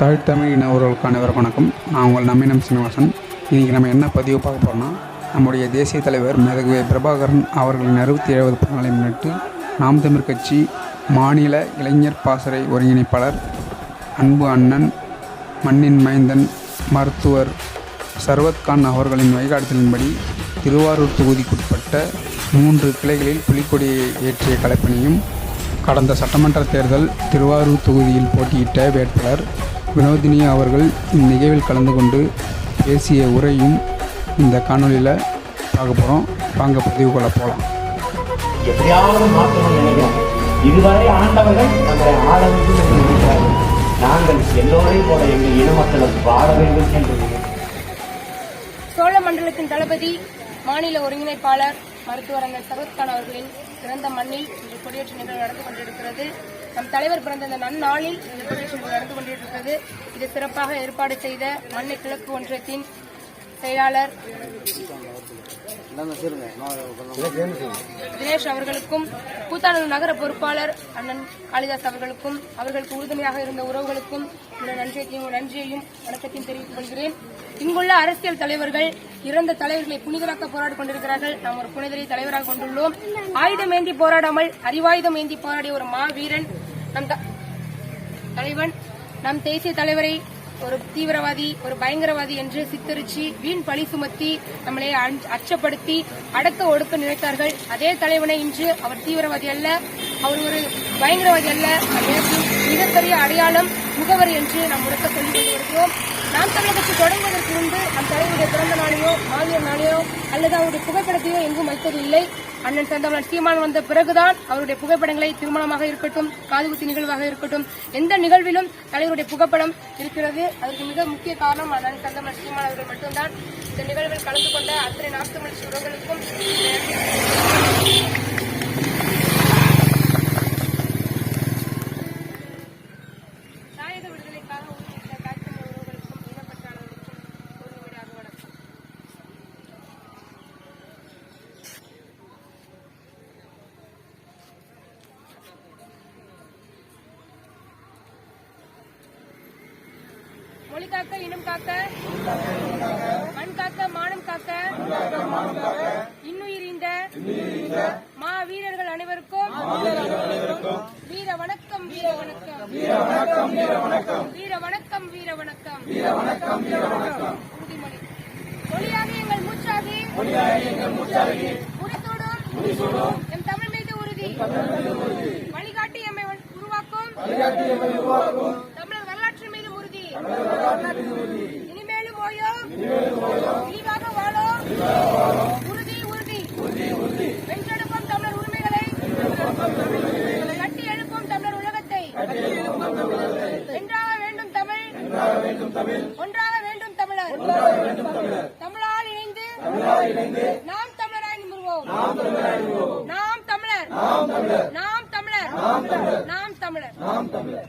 தாழ்த்தமிழ் இனவர்களுக்கான உறவுகளுக்கு வணக்கம். நான் உங்கள் நம்பினம் சீனிவாசன். இன்றைக்கி நம்ம என்ன பதிவு பார்க்க போகிறோம்னா நம்முடைய தேசிய தலைவர் மேதகுவே பிரபாகரன் அவர்களின் அறுபத்தி ஏழாவது பிறநாளை முன்னிட்டு நாம் தமிழ் கட்சி மாநில இளைஞர் பாசறை ஒருங்கிணைப்பாளர் அன்பு அண்ணன் மண்ணின் மைந்தன் மருத்துவர் சர்வத்கான் அவர்களின் வழிகாட்டுதலின்படி திருவாரூர் தொகுதிக்குட்பட்ட மூன்று கிளைகளில் புலிக்கொடியை ஏற்றிய கலைப்பணியும் கடந்த சட்டமன்ற தேர்தல் திருவாரூர் தொகுதியில் போட்டியிட்ட வேட்பாளர் வினோதினி அவர்கள் இந்நிகழ்வில் கலந்து கொண்டு பேசிய உரையும் இந்த காணொளியில் பார்க்க போகிறோம் வாங்க பதிவு கொள்ள போகலாம் எப்படியாவது மாற்றணும் நினைக்கிறோம். இதுவரை ஆண்டவர்கள் நாங்கள் எல்லோரையும் போல எங்கள் இன மக்களும் வாழ வேண்டும் என்று சோழ மண்டலத்தின் தளபதி மாநில ஒருங்கிணைப்பாளர் மருத்துவரங்கள் அண்ணன் சரோத்கான் அவர்களின் பிறந்த மண்ணில் இன்று கொடியேற்ற நிகழ்வு நடந்து கொண்டிருக்கிறது. நம் தலைவர் பிறந்த இந்த நன்னாளில் இந்த கொடியேற்ற நிகழ்வு நடந்து கொண்டிருக்கிறது. இது சிறப்பாக ஏற்பாடு செய்த மண்ணை கிழக்கு ஒன்றியத்தின் செயலாளர் தினேஷ் அவர்களுக்கும் கூத்தாளர் நகர பொறுப்பாளர் அண்ணன் காளிதாஸ் அவர்களுக்கும் அவர்களுக்கு உறுதுணையாக இருந்த உறவுகளுக்கும் நன்றியையும் நன்றியையும் வணக்கத்தையும் தெரிவித்துக் கொள்கிறேன். இங்குள்ள அரசியல் தலைவர்கள் இறந்த தலைவர்களை புனிதராக்க போராடி கொண்டிருக்கிறார்கள். நாம் ஒரு புனிதரை தலைவராக கொண்டுள்ளோம். ஆயுதம் ஏந்தி போராடாமல் அறிவாயுதம் ஏந்தி போராடிய ஒரு மாவீரன் நம் த- தலைவன் நம் தேசிய தலைவரை ஒரு தீவிரவாதி ஒரு பயங்கரவாதி என்று சித்தரிச்சு வீண் பழி சுமத்தி நம்மளை அச்சப்படுத்தி அடக்க ஒடுக்க நினைத்தார்கள். அதே தலைவனை இன்று அவர் தீவிரவாதி அல்ல அவர் ஒரு பயங்கரவாதி அல்ல. மிகப்பெரிய அடையாளம் முகவரி என்று நாம் உறக்க சொல்லிக் கொண்டிருக்கிறோம் நாம் தமிழகத்தை கட்சி தொடங்குவதற்கு முன்பு நம் தலைவருடைய பிறந்த நாளையோ மாவீரர் நாளையோ அல்லது அவருடைய புகைப்படத்தையோ எங்கும் வைத்தது இல்லை அண்ணன் சந்தமலர் சீமான் வந்த பிறகுதான் அவருடைய புகைப்படங்களை திருமணமாக இருக்கட்டும் காதுகுத்தி நிகழ்வாக இருக்கட்டும் எந்த நிகழ்விலும் தலைவருடைய புகைப்படம் இருக்கிறது. அதற்கு மிக முக்கிய காரணம் அண்ணன் சந்தமலர் சீமான் அவர்கள் மட்டும்தான். இந்த நிகழ்வில் கலந்து கொண்ட அத்தனை நாட்டுமலர்ச்சி உறவுகளுக்கும் மொழி காக்க இனம் காக்க மண் காக்க மானம் காக்க இன்னுயிரிந்த மா வீரர்கள் அனைவருக்கும் வீர வணக்கம் வீர வணக்கம். வீர வணக்கம் வீர வணக்கம். உறுதிமொழி. மொழியாக எங்கள் மூச்சாகி. முடிசூடும் என்றாக வேண்டும் தமிழ். ஒன்றாக வேண்டும் தமிழர். தமிழால் இணைந்து நாம் தமிழராய் நிமிர்வோம். நாம் தமிழர். நாம் தமிழர். நாம் தமிழர்.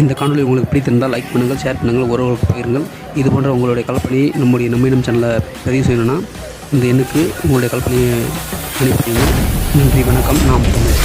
இந்த காணொலி உங்களுக்கு பிடித்திருந்தால் லைக் பண்ணுங்கள் ஷேர் பண்ணுங்கள் உறவுகள் பகிருங்கள். இது போன்ற உங்களுடைய கல்பனையை நம்முடைய நம்மிடம் சேனலை பதிவு செய்யணும்னா இந்த எண்ணுக்கு உங்களுடைய கல்பனையை அனுப்பிடுங்க நன்றி வணக்கம். நாம் தமிழ்